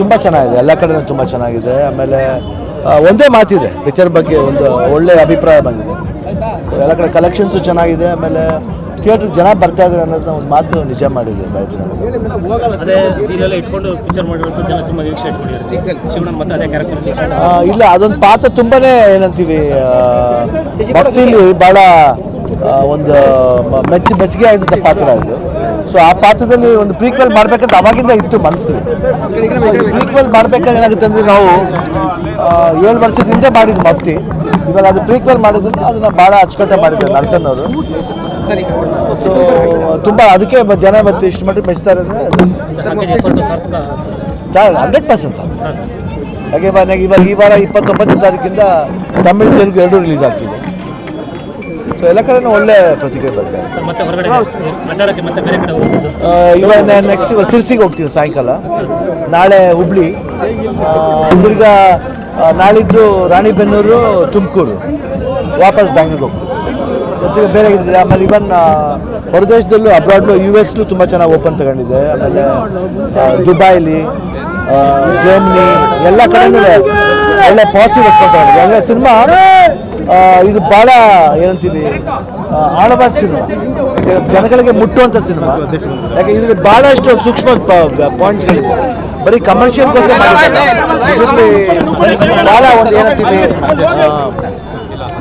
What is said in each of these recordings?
ತುಂಬ ಚೆನ್ನಾಗಿದೆ ಎಲ್ಲ ಕಡೆನೂ ತುಂಬ ಚೆನ್ನಾಗಿದೆ. ಆಮೇಲೆ ಒಂದೇ ಮಾತಿದೆ ಪಿಕ್ಚರ್ ಬಗ್ಗೆ ಒಂದು ಒಳ್ಳೆ ಅಭಿಪ್ರಾಯ ಬಂದಿದೆ. ಎಲ್ಲ ಕಡೆ ಕಲೆಕ್ಷನ್ಸು ಚೆನ್ನಾಗಿದೆ ಆಮೇಲೆ ಥಿಯೇಟರ್ ಜನ ಬರ್ತಾ ಇದ್ದಾರೆ ಅನ್ನೋದನ್ನ ಒಂದು ಮಾತು ನಿಜ ಮಾಡಿದೆ ಕ್ಯಾರೆಕ್ಟರ್ ಇಲ್ಲ ಅದೊಂದು ಪಾತ್ರ ತುಂಬಾ ಏನಂತೀವಿ ಭಕ್ತಿಲಿ ಭಾಳ ಒಂದು ಮೆಚ್ಚು ಮೆಚ್ಚಿ ಮೆಚ್ಚುಗೆ ಆಗಿದ್ದ ಪಾತ್ರ ಇದು. ಸೊ ಆ ಪಾತ್ರದಲ್ಲಿ ಒಂದು ಪ್ರೀಕ್ವೆಲ್ ಮಾಡ್ಬೇಕಂತ ಅವಾಗಿಂದ ಇತ್ತು ಮನಸ್ಸು. ಪ್ರೀಕ್ವೆಲ್ ಮಾಡ್ಬೇಕಾದ್ರೆ ಏನಾಗುತ್ತೆ ಅಂದರೆ ನಾವು ಏಳು ವರ್ಷದ ಹಿಂದೆ ಮಾಡಿದ್ದು ಮಸ್ತಿ ಇವಾಗ ಅದು ಪ್ರೀಕ್ವೆಲ್ ಮಾಡಿದ್ರಿಂದ ಅದನ್ನ ಭಾಳ ಅಚ್ಚುಕಟ್ಟಾಗಿ ಮಾಡಿದ್ದಾರೆ ನರ್ತನ್ ಅವರು ಸೊ ತುಂಬ ಅದಕ್ಕೆ ಜನ ಮತ್ತೆ ಇಷ್ಟು ಮಟ್ಟಿಗೆ ಮೆಚ್ತಾರೆ ಅಂದರೆ ಹಂಡ್ರೆಡ್ ಪರ್ಸೆಂಟ್ ಸರ್. ಹಾಗೆ ನನಗೆ ಇವಾಗ ಈ ವಾರ ಇಪ್ಪತ್ತೊಂಬತ್ತನೇ ತಾರೀಕಿಂದ ತಮಿಳು ತೆಲುಗು ಎರಡೂ ರಿಲೀಸ್ ಆಗ್ತಿದೆ. ಸೊ ಎಲ್ಲ ಕಡೆನೂ ಒಳ್ಳೆ ಪ್ರತಿಕ್ರಿಯೆ ಬರ್ತದೆ ಮತ್ತೆ ಹೊರಗಡೆ ಪ್ರಚಾರಕ್ಕೆ ಮತ್ತೆ ಬೇರೆ ಕಡೆ ಹೋಗೋದು ಆ, ಇವಾಗ ನೆಕ್ಸ್ಟ್ ಇವಾಗ ಸಿರ್ಸಿಗೆ ಹೋಗ್ತೀವಿ ಸಾಯಂಕಾಲ. ನಾಳೆ ಹುಬ್ಳಿ ಆ, ತಿರ್ಗಾ ಆ, ನಾಳಿದ್ದು ರಾಣಿಬೆನ್ನೂರು ತುಮಕೂರು. ವಾಪಸ್ ಬ್ಯಾಂಗ್ಳೂರ್ಗೆ ಹೋಗ್ತೀವಿ. ಬೇರೆ ಆಮೇಲೆ ಇವನ್ ಹೊರದೇಶದಲ್ಲೂ ಅಬ್ರಾಡ್ಲು ಯು ಎಸ್ಲು ತುಂಬ ಚೆನ್ನಾಗಿ ಓಪನ್ ತಗೊಂಡಿದೆ. ಆಮೇಲೆ ಆ, ದುಬೈಲಿ ಆ, ಜರ್ಮನಿ ಎಲ್ಲ ಕಡೆನೂ ಒಳ್ಳೆ ಪಾಸಿಟಿವ್ ರೆಸ್ಪಾನ್ಸ್ ತಗೊಂಡಿದೆ. ಅಂದರೆ ಸಿನಿಮಾ ಇದು ಭಾಳ ಏನಂತೀವಿ ಆಳವಾದ ಸಿನಿಮಾ. ಜನಗಳಿಗೆ ಮುಟ್ಟುವಂಥ ಸಿನಿಮಾ. ಯಾಕೆ, ಇದರಲ್ಲಿ ಭಾಳಷ್ಟು ಸೂಕ್ಷ್ಮ ಪಾಯಿಂಟ್ಸ್ಗಳಿದೆ ಬರೀ ಕಮರ್ಷಿಯಲ್ ಇದರಲ್ಲಿ ಭಾಳ ಒಂದು ಏನಂತೀವಿ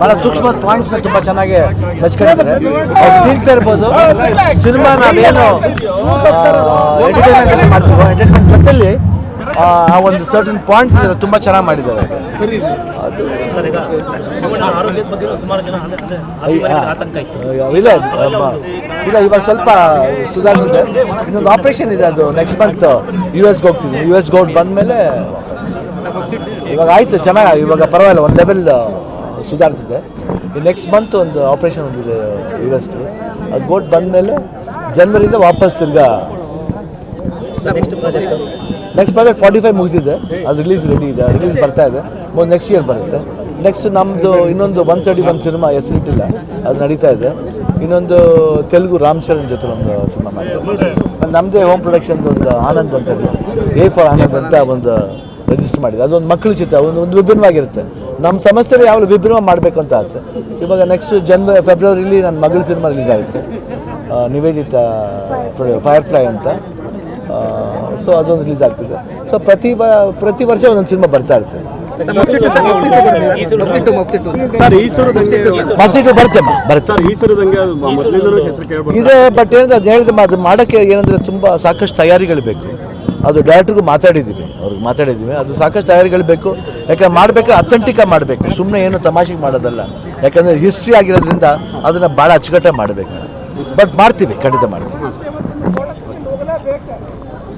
ಬಹಳ ಸೂಕ್ಷ್ಮ ಪಾಯಿಂಟ್ಸ್ನ ತುಂಬ ಚೆನ್ನಾಗಿ ಮೆಚ್ಕೊಂಡಿದ್ದಾರೆ. ಅವ್ರು ಇರ್ಬೋದು ಸಿನಿಮಾ ನಾವೇನು ಎಂಟರ್ಟೈನ್ಮೆಂಟ್ ಮಾಡ್ತೀವೋ ಎಂಟರ್ಟೈನ್ಮೆಂಟ್ ಜೊತೆಲಿ ಆ ಆ ಒಂದು ಸರ್ಟನ್ ಪಾಯಿಂಟ್ ಇದೆ ತುಂಬ ಚೆನ್ನಾಗಿ ಮಾಡಿದ್ದಾರೆ. ಅದು ಸರ್ ಈಗ ಶಿವಣ್ಣ ಆರೋಗ್ಯದ ಬಗ್ಗೆ ಸುಮಾರು ಜನ ಅದೇ- ಅದೇ ಅಭಿಮಾನಿಗಳ ಆತಂಕ ಇತ್ತು. ಇಲ್ಲ ಅಮ್ಮ, ಇಲ್ಲ ಇವಾಗ ಸ್ವಲ್ಪ ಸುಧಾರಿಸಿದೆ. ಇನ್ನೊಂದು ಆಪರೇಷನ್ ಇದೆ ಅದು ನೆಕ್ಸ್ಟ್ ಮಂತ್ ಯು ಎಸ್ಗೆ ಹೋಗ್ತಿದ್ದೀನಿ. ಯು ಎಸ್ಗೆ ಹೋಗಿ ಬಂದಮೇಲೆ ಇವಾಗ ಆಯಿತು ಚೆನ್ನಾಗಿ ಇವಾಗ ಪರವಾಗಿಲ್ಲ ಒಂದು ಲೆವೆಲ್ ಸುಧಾರಿಸಿದೆ. ನೆಕ್ಸ್ಟ್ ಮಂತ್ ಒಂದು ಆಪರೇಷನ್ ಒಂದಿದೆ ಯು ಎಸ್ಗೆ ಅದು ಗೋಟ್ ಬಂದಮೇಲೆ ಜನವರಿಂದ ವಾಪಸ್ ತಿರ್ಗಾ next project next project forty five ಮುಗಿದಿದೆ. ಅದು ರಿಲೀಸ್ ರೆಡಿ ಇದೆ. ರಿಲೀಸ್ ಬರ್ತಾ ಇದೆ. ಮುಂದೆ ನೆಕ್ಸ್ಟ್ ಇಯರ್ ಬರುತ್ತೆ. ನೆಕ್ಸ್ಟ್ ನಮ್ಮದು ಇನ್ನೊಂದು ಒನ್ ತರ್ಟಿ ಒನ್ ಸಿನಿಮಾ ಹೆಸರಿಟ್ಟಿಲ್ಲ ಅದು ನಡೀತಾ ಇದೆ. ಇನ್ನೊಂದು ತೆಲುಗು ರಾಮ್ ಚರಣ್ ಜೊತೆ ಒಂದು ಸಿನಿಮಾ ಮಾಡಿದೆ ನಮ್ಮದೇ ಹೋಮ್ ಪ್ರೊಡಕ್ಷನ್ ಒಂದು ಆನಂದ್ ಅಂತ ಎ ಫಾರ್ ಆನಂದ್ ಅಂತ ಒಂದು ರಿಜಿಸ್ಟರ್ ಮಾಡಿದೆ. ಅದೊಂದು ಮಕ್ಕಳ ಚಿತ್ರ ಒಂದು ಒಂದು ವಿಭಿನ್ನವಾಗಿರುತ್ತೆ. ನಮ್ಮ ಸಂಸ್ಥೆಯಲ್ಲಿ ಯಾವಾಗಲೂ ವಿಭಿನ್ನ ಮಾಡಬೇಕು ಅಂತ ಆಸೆ. ಇವಾಗ ನೆಕ್ಸ್ಟ್ ಜನ್ವರಿ ಫೆಬ್ರವರಿಲಿ ನನ್ನ ಮಗಳ ಸಿನಿಮಾ ರಿಲೀಸ್ ಆಗುತ್ತೆ. ನಿವೇದಿತ ನಿವೇದಿತಾ ಫೈರ್ ಫ್ಲೈ ಅಂತ. ಸೊ ಅದೊಂದು ರಿಲೀಸ್ ಆಗ್ತಿದೆ. ಸೊ ಪ್ರತಿ ಪ್ರತಿ ವರ್ಷ ಒಂದೊಂದು ಸಿನಿಮಾ ಬರ್ತಾ ಇರ್ತದೆ. ಮಸ್ತಿಟ್ಟು ಬರುತ್ತೆ ಇದೆ ಬಟ್ ಏನಂದ್ರೆ ಅದು ಹೇಳಿದ್ರೆ ಅದು ಮಾಡೋಕ್ಕೆ ಏನಂದರೆ ತುಂಬ ಸಾಕಷ್ಟು ತಯಾರಿಗಳು ಬೇಕು. ಅದು ಡೈರೆಕ್ಟ್ರಿಗೂ ಮಾತಾಡಿದ್ದೀವಿ ಅವ್ರಿಗೆ ಮಾತಾಡಿದ್ದೀವಿ ಅದು ಸಾಕಷ್ಟು ತಯಾರಿಗಳು ಬೇಕು. ಯಾಕಂದ್ರೆ ಮಾಡಬೇಕು ಅಥೆಂಟಿಕ ಮಾಡಬೇಕು. ಸುಮ್ಮನೆ ಏನು ತಮಾಷೆಗೆ ಮಾಡೋದಲ್ಲ. ಯಾಕಂದ್ರೆ ಹಿಸ್ಟ್ರಿ ಆಗಿರೋದ್ರಿಂದ ಅದನ್ನು ಭಾಳ ಅಚ್ಚುಕಟ್ಟೆ ಮಾಡಬೇಕು. ಬಟ್ ಮಾಡ್ತೀವಿ ಖಂಡಿತ ಮಾಡ್ತೀವಿ.